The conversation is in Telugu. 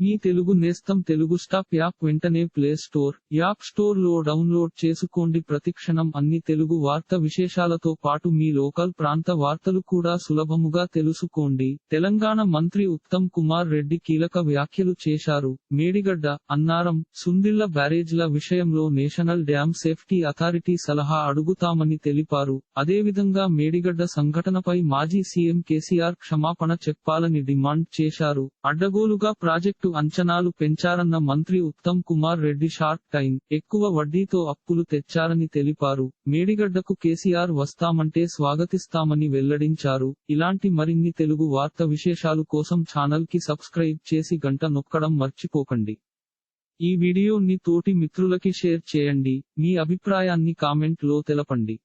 మీ తెలుగు నేస్తం తెలుగు స్టాప్ యాప్ వెంటనే ప్లే స్టోర్ యాప్ స్టోర్లో డౌన్లోడ్ చేసుకోండి. ప్రతిక్షణం అన్ని తెలుగు వార్త విశేషాలతో పాటు మీ లోకల్ ప్రాంత వార్తలు కూడా సులభముగా తెలుసుకోండి. తెలంగాణ మంత్రి ఉత్తమ్ కుమార్ రెడ్డి కీలక వ్యాఖ్యలు చేశారు. మేడిగడ్డ అన్నారం సుందిళ్ళ బ్యారేజ్ల విషయంలో నేషనల్ డ్యామ్ సేఫ్టీ అథారిటీ సలహా అడుగుతామని తెలిపారు. అదేవిధంగా మేడిగడ్డ సంఘటనపై మాజీ సీఎం కేసీఆర్ క్షమాపణ చెప్పాలని డిమాండ్ చేశారు. అడ్డగోలుగా ప్రాజెక్టు అంచనాలు పెంచారన్న మంత్రి ఉత్తమ్ కుమార్ రెడ్డి షార్ట్ టైం ఎక్కువ వడ్డీతో అప్పులు తెచ్చారని తెలిపారు. మేడిగడ్డకు కేసీఆర్ వస్తామంటే స్వాగతిస్తామని వెల్లడించారు. ఇలాంటి మరిన్ని తెలుగు వార్త విశేషాలు కోసం ఛానల్కి సబ్స్క్రైబ్ చేసి గంట నొక్కడం మర్చిపోకండి. ఈ వీడియోని తోటి మిత్రులకి షేర్ చేయండి. మీ అభిప్రాయాన్ని కామెంట్లో తెలపండి.